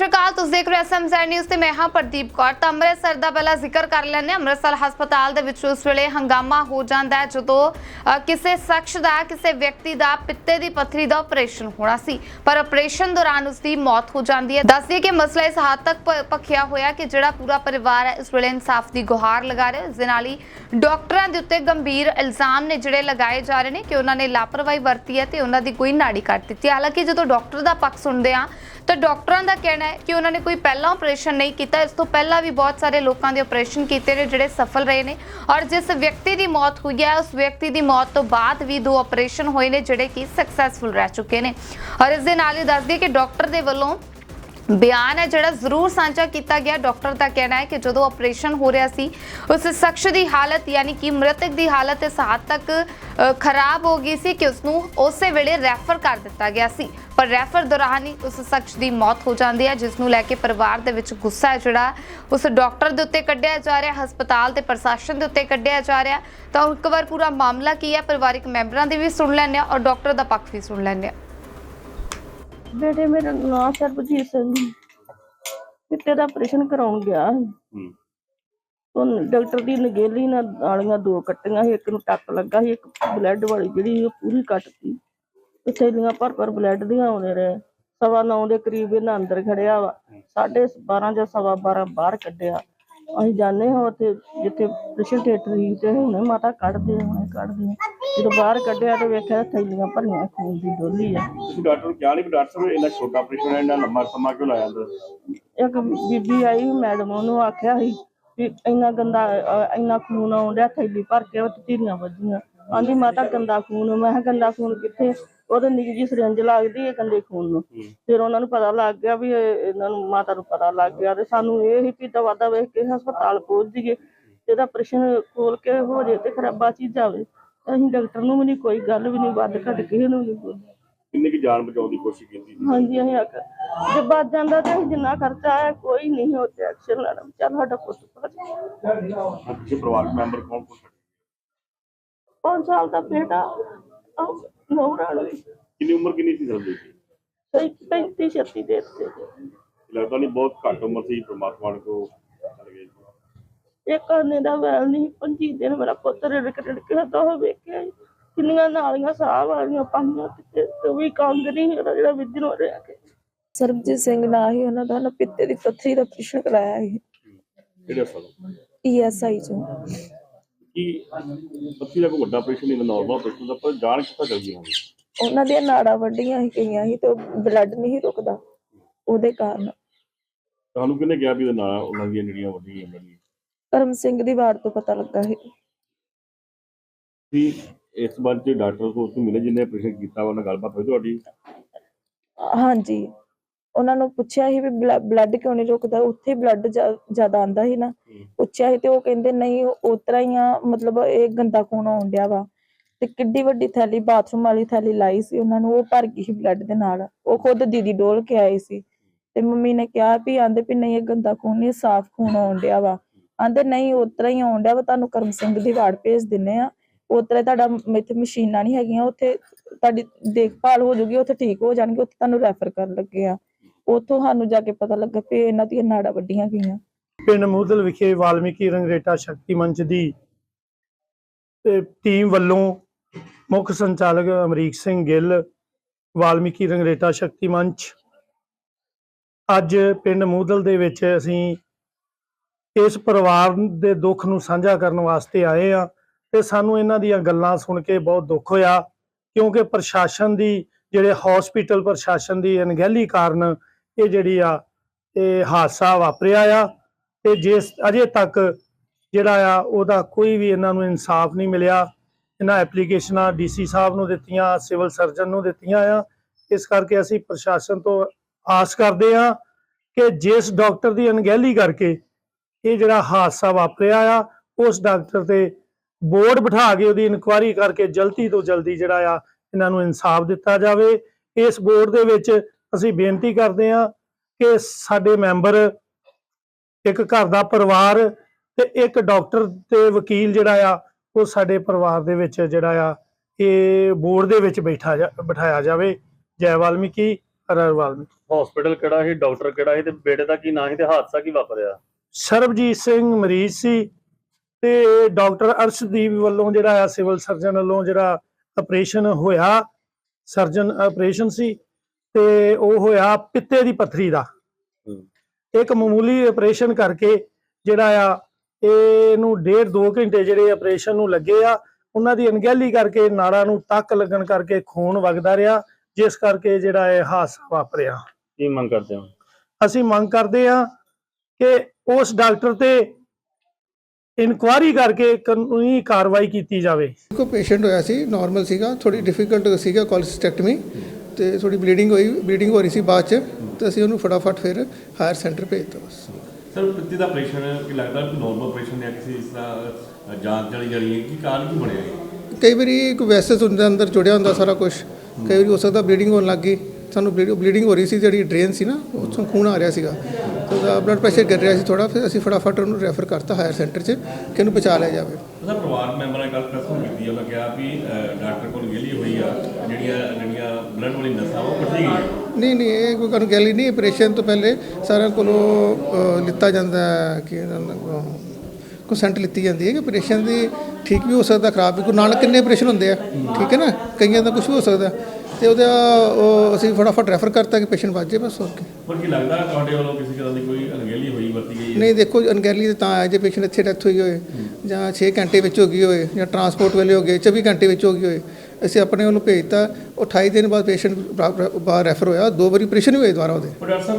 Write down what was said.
ਸ਼੍ਰੀ ਅਕਾਲ ਤੁਸੀਂ ਦੇਖ ਰਹੇ ਹੋ ਐਸਐਮਜ਼ੈਡ ਨਿਊਜ਼ ਤੇ ਮੈਂ ਹਾਂ ਪ੍ਰਦੀਪ ਕੌਰ। ਤਾਂ ਅੰਮ੍ਰਿਤਸਰ ਦਾ ਪਹਿਲਾਂ ਜ਼ਿਕਰ ਕਰ ਲੈਂਦੇ ਹਾਂ। ਅੰਮ੍ਰਿਤਸਰ ਹਸਪਤਾਲ ਦੇ ਵਿੱਚ ਉਸ ਵੇਲੇ ਹੰਗਾਮਾ ਹੋ ਜਾਂਦਾ ਹੈ ਜਦੋਂ ਅ, ਕਿਸੇ ਸ਼ਖਸ ਦਾ ਕਿਸੇ ਵਿਅਕਤੀ ਦਾ ਪਿੱਤੇ ਦੀ ਪੱਥਰੀ ਦਾ ਆਪਰੇਸ਼ਨ ਹੋਣਾ ਸੀ। ਪਰ ਆਪਰੇਸ਼ਨ ਦੌਰਾਨ ਉਸ ਦੀ ਮੌਤ ਹੋ ਜਾਂਦੀ ਹੈ। ਦੱਸਦੀ ਕਿ ਮਸਲਾ ਇਸ ਹੱਦ ਤੱਕ ਪ- ਭਖਿਆ ਹੋਇਆ ਕਿ ਜਿਹੜਾ ਪੂਰਾ ਪਰਿਵਾਰ ਹੈ ਇਸ ਵੇਲੇ ਇਨਸਾਫ ਦੀ ਗੁਹਾਰ ਲਗਾ ਰਿਹਾ ਹੈ। ਇਸ ਦੇ ਨਾਲ ਹੀ ਡਾਕਟਰਾਂ ਦੇ ਉੱਤੇ ਗੰਭੀਰ ਇਲਜ਼ਾਮ ਨੇ ਜਿਹੜੇ ਲਗਾਏ ਜਾ ਰਹੇ ਨੇ ਕਿ ਉਹਨਾਂ ਨੇ ਲਾਪਰਵਾਹੀ ਵਰਤੀ ਹੈ ਤੇ ਉਹਨਾਂ ਦੀ ਕੋਈ ਨਾੜੀ ਕੱਟ ਦਿੱਤੀ ਹਾਲਾਂਕਿ ਜਦੋਂ ਡਾਕਟਰ ਦਾ ਪੱਖ ਸੁਣਦੇ ਆ ਤਾਂ ਡਾਕਟਰਾਂ ਦਾ ਕਹਿਣਾ ਹੈ ਕਿ ਉਹਨਾਂ ਨੇ ਕੋਈ ਪਹਿਲਾਂ ਆਪਰੇਸ਼ਨ ਨਹੀਂ ਕੀਤਾ। ਇਸ ਤੋਂ ਪਹਿਲਾਂ ਵੀ ਬਹੁਤ ਸਾਰੇ ਲੋਕਾਂ ਦੇ ਆਪਰੇਸ਼ਨ ਕੀਤੇ ਨੇ ਜਿਹੜੇ ਸਫਲ ਰਹੇ ਨੇ। ਔਰ ਜਿਸ ਵਿਅਕਤੀ ਦੀ ਮੌਤ ਹੋਈ ਹੈ, ਉਸ ਵਿਅਕਤੀ ਦੀ ਮੌਤ ਤੋਂ ਬਾਅਦ ਵੀ ਦੋ ਆਪਰੇਸ਼ਨ ਹੋਏ ਨੇ ਜਿਹੜੇ ਕਿ ਸਕਸੈਸਫੁਲ ਰਹਿ ਚੁੱਕੇ ਨੇ। ਔਰ ਇਸ ਦੇ ਨਾਲ ਹੀ ਦੱਸ ਦਈਏ ਕਿ ਡਾਕਟਰ ਦੇ ਵੱਲੋਂ ਬਿਆਨ ਹੈ ਜਿਹੜਾ ਜ਼ਰੂਰ ਸਾਂਝਾ ਕੀਤਾ ਗਿਆ। ਡਾਕਟਰ ਦਾ ਕਹਿਣਾ ਹੈ ਕਿ ਜਦੋਂ ਆਪਰੇਸ਼ਨ ਹੋ ਰਿਹਾ ਸੀ, ਉਸ ਸ਼ਖਸ ਦੀ ਹਾਲਤ ਯਾਨੀ ਕਿ ਮ੍ਰਿਤਕ ਦੀ ਹਾਲਤ ਇਸ ਹੱਦ ਤੱਕ ਖਰਾਬ ਹੋ ਗਈ ਸੀ ਕਿ ਉਸ ਨੂੰ ਉਸੇ ਵੇਲੇ ਰੈਫਰ ਕਰ ਦਿੱਤਾ ਗਿਆ ਸੀ। ਪਰ ਰੈਫਰ ਦੌਰਾਨ ਹੀ ਉਸ ਸ਼ਖਸ ਦੀ ਮੌਤ ਹੋ ਜਾਂਦੀ ਹੈ ਜਿਸ ਨੂੰ ਲੈ ਕੇ ਪਰਿਵਾਰ ਦੇ ਵਿੱਚ ਗੁੱਸਾ ਹੈ ਜਿਹੜਾ ਉਸ ਡਾਕਟਰ ਦੇ ਉੱਤੇ ਕੱਢਿਆ ਜਾ ਰਿਹਾ, ਹਸਪਤਾਲ ਤੇ ਪ੍ਰਸ਼ਾਸਨ ਦੇ ਉੱਤੇ ਕੱਢਿਆ ਜਾ ਰਿਹਾ। ਤਾਂ ਇੱਕ ਵਾਰ ਪੂਰਾ ਮਾਮਲਾ ਕੀ ਹੈ? ਪਰਿਵਾਰਕ ਮੈਂਬਰਾਂ ਦੀ ਵੀ ਸੁਣ ਲੈਂਦੇ ਹਾਂ ਔਰ ਡਾਕਟਰ ਦਾ ਪੱਖ ਵੀ ਸੁਣ ਲੈਂਦੇ ਹਾਂ। ਬੇਟੇ ਮੇਰਾ ਨਾਂ ਸਰਬਜੀਤ ਸਿੰਘ ਪਿੱਤੇ ਦਾ ਆਪਰੇਸ਼ਨ ਕਰਾਉਣ ਗਿਆ ਸੀ। ਹੂੰ। ਉਹ ਡਾਕਟਰ ਦੀ ਨਗੇਲੀ ਨਾਲ ਨਾਲੀਆਂ ਦੋ ਕੱਟੀਆਂ ਸੀ ਇੱਕ ਨੂੰ ਟੱਕ ਲੱਗਾ ਸੀ ਇੱਕ ਬਲੱਡ ਵਾਲੀ ਜਿਹੜੀ ਸੀ ਉਹ ਪੂਰੀ ਕੱਟਤੀ ਤੇ। ਥੈਲੀਆਂ ਭਰ ਭਰ ਬਲੱਡ ਦੀਆਂ ਆਉਂਦੇ ਰਹੇ। ਸਵਾ ਨੌ ਦੇ ਕਰੀਬ ਇਹਨਾਂ ਅੰਦਰ ਖੜਿਆ ਵਾ। ਸਾਢੇ 12 ਜਾਂ ਸਵਾ 12 ਬਾਹਰ ਕੱਢਿਆ। ਅਸੀਂ ਜਾਣੇ ਹਾਂ ਉੱਥੇ ਜਿੱਥੇ ਪ੍ਰੈਸ਼ਰ ਥੀਏਟਰ ਸੀ ਤੇ ਹੁਣੇ ਮਾਤਾ ਕੱਢਦੇ ਹੁਣੇ ਕੱਢਦੇ। ਜਦੋਂ ਬਾਹਰ ਕੱਢਿਆ ਤੇ ਵੇਖਿਆ ਥੈਲੀਆਂ ਭਰੀਆਂ ਖੂਨ ਦੀ ਡੋਲੀ ਆ। ਤੁਸੀਂ ਡਾਕਟਰ ਨੂੰ ਕਿਹਾ ਨਹੀਂ ਵੀ ਡਾਕਟਰ ਸਾਹਿਬ ਇੰਨਾ ਛੋਟਾ ਆਪਰੇਸ਼ਨ ਹੈ ਇੰਨਾ ਲੰਮਾ ਸਮਾਂ ਕਿਉਂ ਲਾਇਆ ਅੰਦਰ? ਇੱਕ ਬੀਬੀ ਆਈ ਮੈਡਮ ਉਹਨੂੰ ਆਖਿਆ ਸੀ ਵੀ ਇੰਨਾ ਗੰਦਾ ਅਹ ਇੰਨਾ ਖੂਨ ਡਿਆ ਥੈਲੀ ਭਰ ਕੇ ਉਹ ਧੀਰੀਆਂ ਵੱਜੀਆਂ। ਆਂਦੀ ਮਾਤਾ ਗੰਦਾ ਖੂਨ ਮੈਂ ਕਿਹਾ ਗੰਦਾ ਖੂਨ ਕਿੱਥੇ? ਉਹਦੇ ਨਿੱਕੀ ਜੀ ਸਿਰੰਜ ਲੱਗਦੀ ਹੈ ਗੰਦੇ ਖੂਨ ਨੂੰ। ਫਿਰ ਉਹਨਾਂ ਨੂੰ ਪਤਾ ਲੱਗ ਗਿਆ ਵੀ ਇਹ- ਇਹਨਾਂ ਨੂੰ ਮਾਤਾ ਨੂੰ ਪਤਾ ਲੱਗ ਗਿਆ ਤੇ ਸਾਨੂੰ ਇਹ ਹੀ ਵੀ ਦਵਾ ਵੇਖ ਕੇ ਹਸਪਤਾਲ ਪਹੁੰਚ ਜੀਏ ਇਹਦਾ ਆਪਰੇਸ਼ਨ ਖੋਲ ਕੇ ਹੋ ਜੇ ਤੇ ਖਰਾਬਾ ਚੀਜ਼ ਜਾਵੇ ਅਸੀਂ ਡਾਕਟਰ ਨੂੰ ਵੀ ਨਹੀਂ ਕੋਈ ਗੱਲ ਵੀ ਨਹੀਂ ਵੱਧ ਘੱਟ ਕਿਸੇ ਨੂੰ ਨਹੀਂ ਬੋਲੀ ਕਿੰਨੀ ਕੀ ਜਾਨ ਬਚਾਉਣ ਦੀ ਕੋਸ਼ਿਸ਼ ਕੀਤੀ ਸੀ? ਹਾਂਜੀ ਅਸੀਂ ਆਖਿਆ ਜੇ ਬਚ ਜਾਂਦਾ ਤੇ ਅਸੀਂ ਜਿੰਨਾ ਖਰਚਾ ਆਇਆ ਕੋਈ ਨਹੀਂ ਹੋ ਤੇ ਐਕਸ਼ਨ ਲੈਣਾ। ਚੱਲ ਸਾਡਾ ਪੁੱਤ ਬਚ ਗਿਆ। ਅੱਛੇ ਪਰਿਵਾਰਕ ਮੈਂਬਰ ਕੌਣ ਕੌਣ ਪੰਜ ਸਾਲ ਦਾ ਬੇਟਾ ਨੌਰਾਂ ਨੂੰ ਕਿੰਨੀ ਉਮਰ ਕਿੰਨੀ ਸੀ ਸਰਦੀ ਦੀ ਸਹੀ 35 36 ਦੇ ਦਿੱਤੇ। ਲੱਗਦਾ ਨਹੀਂ ਬਹੁਤ ਘੱਟ ਉਮਰ ਸੀ ਪਰਮਾਤਮਾ ਨੂੰ ਕੋ ਇੱਕ ਆਨੇ ਦਾ ਵੈਲ ਨਹੀਂ। 25 ਦਿਨ ਮੇਰਾ ਪੁੱਤ ਰਿੜਕ ਰਿੜਕ ਹੱਦਾ ਹੋ ਵੇਖਿਆ ਜੀ। ਕਿੰਨੀਆਂ ਨਾਲੀਆਂ ਸਾਹ ਵਾਲੀਆਂ ਪਾਈਆਂ ਤੇ ਤੇ ਵੀ ਕੰਗ ਨਹੀਂ ਉਹਦਾ ਜਿਹੜਾ ਵਿਜਨ ਹੋ ਰਿਹਾ ਕਿ। ਸਰਬਜੀਤ ਸਿੰਘ ਨਾਂ ਹੀ ਉਹਨਾਂ ਦਾ ਨਾ ਪਿੱਤੇ ਦੀ ਪੱਥਰੀ ਦਾ ਆਪਰੇਸ਼ਨ ਕਰਾਇਆ ਸੀ। ਕਿਹੜੇ ਹਸਪਤਾਲ ਈਐਸਆਈ ਚੋਂ। ਕੀ ਬੱਤੀ ਦਾ ਕੋਈ ਵੱਡਾ ਆਪਰੇਸ਼ਨ ਨਹੀਂ ਨਾਰਮਲ ਆਪਰੇਸ਼ਨ ਦਾ ਪਰ ਜਾਨ ਕਿੱਥਾ ਚਲ ਗਈ ਹੋਣੀ ਉਹਨਾਂ ਦੀਆਂ ਨਾੜਾਂ ਵੱਡੀਆਂ ਸੀ ਗਈਆਂ ਸੀ ਤੇ ਬਲੱਡ ਨਹੀਂ ਰੁਕਦਾ। ਉਹਦੇ ਕਾਰਨ। ਤੁਹਾਨੂੰ ਕਿਹਨੇ ਕਿਹਾ ਵੀ ਉਹਨਾਂ ਦੀਆਂ ਜਿਹੜੀਆਂ ਵੱਡੀਆਂ ਉਹਨਾਂ ਦੀਆਂ ਕਰਮ ਸਿੰਘ ਦੀ ਵਾਰ ਤੋਂ ਪਤਾ ਲੱਗਾ ਸੀ। ਸੀ ਇਸ ਬਾਰੇ ਚ ਡਾਕਟਰ ਕੋਲ ਤੋਂ ਮਿਲੇ ਜਿਹਨੇ ਆਪਰੇਸ਼ਨ ਕੀਤਾ ਉਹਨਾਂ ਨਾਲ ਗੱਲਬਾਤ ਹੋਈ ਤੁਹਾਡੀ? ਹਾਂਜੀ। ਉਹਨਾਂ ਨੂੰ ਪੁੱਛਿਆ ਸੀ ਵੀ ਬਲੱਡ ਕਿਉਂ ਨਹੀਂ ਰੁਕਦਾ? ਉੱਥੇ ਬਲੱਡ ਜ਼ਿਆਦਾ ਆਂਦਾ ਸੀ ਨਾ। ਪੁੱਛਿਆ ਸੀ ਤੇ ਉਹ ਕਹਿੰਦੇ ਨਹੀਂ ਉਸ ਤਰ੍ਹਾਂ ਹੀ ਆ ਮਤਲਬ ਇਹ ਗੰਦਾ ਖੂਨ ਆਉਣ ਡਿਆ ਵਾ। ਤੇ ਕਿੱਡੀ ਵੱਡੀ ਥੈਲੀ ਬਾਥਰੂਮ ਵਾਲੀ ਥੈਲੀ ਲਾਈ ਸੀ ਉਹਨਾਂ ਨੂੰ ਉਹ ਭਰ ਗਈ ਸੀ ਬਲੱਡ ਦੇ ਨਾਲ। ਉਹ ਖੁਦ ਦੀਦੀ ਡੋਲ ਕੇ ਆਏ ਸੀ। ਤੇ ਮੰਮੀ ਨੇ ਕਿਹਾ ਵੀ ਆਂਦੇ ਵੀ ਨਹੀਂ ਇਹ ਗੰਦਾ ਖੂਨ ਨਹੀਂ ਸਾਫ਼ ਖੂਨ ਆਉਣ ਡਿਆ ਵਾ। ਆਂਦੇ, ਨਹੀਂ ਉਸ ਹੀ ਆਉਣ ਡਿਆ ਵਾ, ਤੁਹਾਨੂੰ ਕਰਮ ਸਿੰਘ ਦੀ ਵਾਰਡ ਭੇਜ ਦਿੰਨੇ ਆ। ਉਸ ਤੁਹਾਡਾ ਇੱਥੇ ਮਸ਼ੀਨਾਂ ਨਹੀਂ ਹੈਗੀਆਂ, ਉੱਥੇ ਤੁਹਾਡੀ ਦੇਖਭਾਲ ਹੋ ਜਾਊਗੀ ਉੱਥੇ ਠੀਕ ਹੋ ਜਾਣਗੇ, ਉੱਥੇ ਤੁਹਾਨੂੰ ਰੈਫਰ ਕਰਨ ਲੱਗੇ ਆ। ਉੱਥੋਂ ਸਾਨੂੰ ਜਾ ਕੇ ਪਤਾ ਲੱਗਾ ਵੀ ਇਹਨਾਂ ਦੀਆਂ ਨਾੜਾਂ ਵੱਡੀਆਂ ਗਈਆਂ। ਪਿੰਡ ਮੂਦਲ ਵਿਖੇ ਵਾਲਮੀਕੀ ਰੰਗਰੇਟਾ ਸ਼ਕਤੀ ਮੰਚ ਦੀ ਟੀਮ ਵੱਲੋਂ ਮੁੱਖ ਸੰਚਾਲਕ ਅਮਰੀਕ ਸਿੰਘ ਗਿੱਲ, ਵਾਲਮੀਕੀ ਰੰਗਰੇਟਾ ਸ਼ਕਤੀ ਮੰਚ, ਅੱਜ ਪਿੰਡ ਮੂਦਲ ਦੇ ਵਿੱਚ ਅਸੀਂ ਇਸ ਪਰਿਵਾਰ ਦੇ ਦੁੱਖ ਨੂੰ ਸਾਂਝਾ ਕਰਨ ਵਾਸਤੇ ਆਏ ਆ ਤੇ ਸਾਨੂੰ ਇਹਨਾਂ ਦੀਆਂ ਗੱਲਾਂ ਸੁਣ ਕੇ ਬਹੁਤ ਦੁੱਖ ਹੋਇਆ, ਕਿਉਂਕਿ ਪ੍ਰਸ਼ਾਸਨ ਦੀ ਜਿਹੜੇ ਹਸਪੀਟਲ ਪ੍ਰਸ਼ਾਸਨ ਦੀ ਅਣਗਹਿਲੀ ਕਾਰਨ ਇਹ ਜਿਹੜੀ ਆ, ਇਹ ਹਾਦਸਾ ਵਾਪਰਿਆ ਆ ਤੇ ਜਿਸ ਅਜੇ ਤੱਕ ਜਿਹੜਾ ਆ ਉਹਦਾ ਕੋਈ ਵੀ ਇਹਨਾਂ ਨੂੰ ਇਨਸਾਫ ਨਹੀਂ ਮਿਲਿਆ। ਇਹਨਾਂ ਐਪਲੀਕੇਸ਼ਨਾਂ ਡੀਸੀ ਸਾਹਿਬ ਨੂੰ ਦਿੱਤੀਆਂ ਸਿਵਲ ਸਰਜਨ ਨੂੰ ਦਿੱਤੀਆਂ ਆ। ਇਸ ਕਰਕੇ ਅਸੀਂ ਪ੍ਰਸ਼ਾਸਨ ਤੋਂ ਆਸ ਕਰਦੇ ਆ ਕਿ ਜਿਸ ਡਾਕਟਰ ਦੀ ਅਣਗਹਿਲੀ ਕਰਕੇ ਇਹ ਜਿਹੜਾ ਹਾਦਸਾ ਵਾਪਰਿਆ ਆ, ਉਸ ਡਾਕਟਰ ਤੇ ਬੋਰਡ ਬਿਠਾ ਕੇ ਉਹਦੀ ਇਨਕੁਆਇਰੀ ਕਰਕੇ ਜਲਦੀ ਤੋਂ ਜਲਦੀ ਜਿਹੜਾ ਆ, ਇਹਨਾਂ ਨੂੰ ਇਨਸਾਫ ਦਿੱਤਾ ਜਾਵੇ। ਇਸ ਬੋਰਡ ਦੇ ਵਿੱਚ ਅਸੀਂ ਬੇਨਤੀ ਕਰਦੇ ਆ ਕਿ ਸਾਡੇ ਮੈਂਬਰ, ਇੱਕ ਘਰ ਦਾ ਪਰਿਵਾਰ ਤੇ ਇੱਕ ਡਾਕਟਰ ਤੇ ਵਕੀਲ ਜਿਹੜਾ ਆ, ਉਹ ਸਾਡੇ ਪਰਿਵਾਰ ਦੇ ਵਿੱਚ ਜਿਹੜਾ ਆ, ਇਹ ਬੋਰਡ ਦੇ ਵਿੱਚ ਬੈਠਾ ਬਿਠਾਇਆ ਜਾਵੇ। ਜੈ ਵਾਲਮੀਕੀ, ਹਰ ਹਰ ਵਾਲਮੀਕੀ। ਹਸਪੀਟਲ ਕਿਹੜਾ ਸੀ, ਡਾਕਟਰ ਕਿਹੜਾ ਸੀ ਤੇ ਬੇਟੇ ਦਾ ਕੀ ਨਾਂ ਸੀ ਤੇ ਹਾਦਸਾ ਕੀ ਵਾਪਰਿਆ? ਸਰਬਜੀਤ ਸਿੰਘ ਮਰੀਜ਼ ਸੀ ਤੇ ਡਾਕਟਰ ਅਰਸ਼ਦੀਪ ਵੱਲੋਂ ਜਿਹੜਾ ਆ ਸਿਵਲ ਸਰਜਨ ਵੱਲੋਂ ਜਿਹੜਾ ਆਪਰੇਸ਼ਨ ਹੋਇਆ ਸਰਜਨ ਆਪਰੇਸ਼ਨ ਸੀ ਤੇ ਉਹ ਹੋਇਆ ਪਿੱਤੇ ਦੀ ਪੱਥਰੀ ਦਾ। ਇੱਕ ਮਾਮੂਲੀ ਆਪਰੇਸ਼ਨ ਕਰਕੇ ਜਿਹੜਾ ਆ ਇਹਨੂੰ ਡੇਢ ਦੋ ਘੰਟੇ ਜਿਹੜੇ ਆਪਰੇਸ਼ਨ ਨੂੰ ਲੱਗੇ ਆ ਉਹਨਾਂ ਦੀ ਅਣਗਹਿਲੀ ਕਰਕੇ ਨਾੜਾਂ ਨੂੰ ਤੱਕ ਲੱਗਣ ਕਰਕੇ ਖੂਨ ਵਗਦਾ ਰਿਹਾ ਜਿਸ ਕਰਕੇ ਜਿਹੜਾ ਇਹ ਹਾਦਸਾ ਵਾਪਰਿਆ। ਕੀ ਮੰਗ ਕਰਦੇ ਹੋ? ਅਸੀਂ ਮੰਗ ਕਰਦੇ ਹਾਂ ਕਿ ਉਸ ਡਾਕਟਰ ਤੇ ਇਨਕੁਆਇਰੀ ਕਰਕੇ ਕਾਨੂੰਨੀ ਕਾਰਵਾਈ ਕੀਤੀ ਜਾਵੇ। ਕੋ ਪੇਸ਼ੈਂਟ ਹੋਇਆ ਸੀ ਨਾਰਮਲ ਸੀਗਾ ਥੋੜੀ ਡਿਫਿਕਲਟ ਸੀਗਾ ਕੋਲਸਿਸਟੈਕਟਮੀ ਤੇ ਥੋੜੀ ਬਲੀਡਿੰਗ ਹੋਈ ਬਲੀਡਿੰਗ ਹੋ ਰਹੀ ਸੀ ਬਾਅਦ ਚ ਤੇ ਅਸੀਂ ਉਹਨੂੰ ਫਟਾਫਟ ਫਿਰ ਹਾਇਰ ਸੈਂਟਰ ਭੇਜਤਾ ਬਸ। ਸਰ ਪਿੱਤੇ ਦਾ ਆਪਰੇਸ਼ਨ ਕੀ ਲੱਗਦਾ ਕਿ ਨਾਰਮਲ ਆਪਰੇਸ਼ਨ ਜਾਂ ਕਿਸੇ ਇਸ ਤਰ੍ਹਾਂ ਜਾਂਚ ਚਲੀ ਜਾਣੀ ਹੈ ਕੀ ਕਾਰਨ ਕੀ ਬਣਿਆ ਕਈ ਵਾਰੀ ਕੋਈ ਵੈਸਸ ਹੁੰਦੇ ਅੰਦਰ ਜੁੜਿਆ ਹੁੰਦਾ ਸਾਰਾ ਕੁਝ ਕਈ ਵਾਰੀ ਹੋ ਸਕਦਾ ਬਲੀਡਿੰਗ ਹੋਣ ਲੱਗ ਗਈ ਸਾਨੂੰ ਬਲੀਡਿੰਗ ਹੋ ਰਹੀ ਸੀ ਜਿਹੜੀ ਡਰੇਨ ਸੀ ਨਾ ਉੱਥੋਂ ਖੂਨ ਆ ਰਿਹਾ ਸੀਗਾ। ਉਹਦਾ ਬਲੱਡ ਪ੍ਰੈਸ਼ਰ ਗਿਰ ਰਿਹਾ ਸੀ ਥੋੜਾ ਫਿਰ ਅਸੀਂ ਫਟਾਫਟ ਉਹਨੂੰ ਰੈਫਰ ਕਰਤਾ ਹਾਇਰ ਸੈਂਟਰ 'ਚ ਕਿ ਇਹਨੂੰ ਬਚਾ ਲਿਆ ਜਾਵੇ। ਸਰ ਪਰਿਵਾਰ ਮੈਂਬਰਾਂ ਨੇ ਕੱਲ ਪ੍ਰੈਸ ਕੀਤੀ ਉਹਨਾਂ ਕਿਹਾ ਵੀ ਡਾਕਟਰ ਕੋਲ ਗੇਲੀ ਹੋਈ ਆ ਜਿਹੜੀਆਂ ਜਿਹੜੀਆਂ ਬਲੱਡ ਵਾਲੀ ਨਸਾਂ ਉਹ ਕੱਢੀ ਗਈਆਂ। ਨਹੀਂ ਨਹੀਂ ਇਹ ਕੋਈ ਅਣਗਹਿਲੀ ਨਹੀਂ ਆਪਰੇਸ਼ਨ ਤੋਂ ਪਹਿਲੇ ਸਾਰਿਆਂ ਕੋਲੋਂ ਲਿੱਤਾ ਜਾਂਦਾ ਕਿ ਕੰਸੈਂਟ ਲਿੱਤੀ ਜਾਂਦੀ ਹੈ ਕਿ ਆਪਰੇਸ਼ਨ ਦੀ ਠੀਕ ਵੀ ਹੋ ਸਕਦਾ ਖਰਾਬ ਵੀ ਕੋਈ ਨਾਲ ਕਿੰਨੇ ਆਪਰੇਸ਼ਨ ਹੁੰਦੇ ਆ ਠੀਕ ਹੈ ਨਾ? ਕਈਆਂ ਦਾ ਕੁਝ ਵੀ ਹੋ ਸਕਦਾ। ਤੇ ਉਹਦਾ ਉਹ ਅਸੀਂ ਫਟਾਫਟ ਰੈਫਰ ਕਰਤਾ ਕਿ ਪੇਸ਼ੈਂਟ ਬਚ ਜਾਏ ਬਸ ਹੋਰ ਕੀ। ਪਰ ਕੀ ਲੱਗਦਾ ਤੁਹਾਡੇ ਵੱਲੋਂ ਕਿਸੇ ਤਰ੍ਹਾਂ ਦੀ ਕੋਈ ਅਣਗਹਿਲੀ ਹੋਈ ਵਰਤੀ ਗਈ ਹੈ? ਨਹੀਂ ਦੇਖੋ ਅਣਗਹਿਲੀ ਤਾਂ ਹੈ ਜੇ ਪੇਸ਼ੈਂਟ ਇੱਥੇ ਡੈਥ ਹੋਈ ਹੋਏ ਜਾਂ 6 ਘੰਟੇ ਵਿੱਚ ਹੋ ਗਈ ਹੋਏ ਜਾਂ ਟਰਾਂਸਪੋਰਟ ਵੇਲੇ ਹੋ ਗਏ 24 ਘੰਟੇ ਵਿੱਚ ਹੋ ਗਈ ਹੋਏ ਅਸੀਂ ਆਪਣੇ ਉਹਨੂੰ ਭੇਜਤਾ ਉਹ 28 ਦਿਨ ਬਾਅਦ ਪੇਸ਼ੈਂਟ ਬਾਹਰ ਰੈਫਰ ਹੋਇਆ ਦੋ ਵਾਰੀ ਆਪਰੇਸ਼ਨ ਵੀ ਹੋਏ ਦੁਬਾਰਾ ਉਹਦੇ। ਪਰ ਡਾਕਟਰ ਸਾਹਿਬ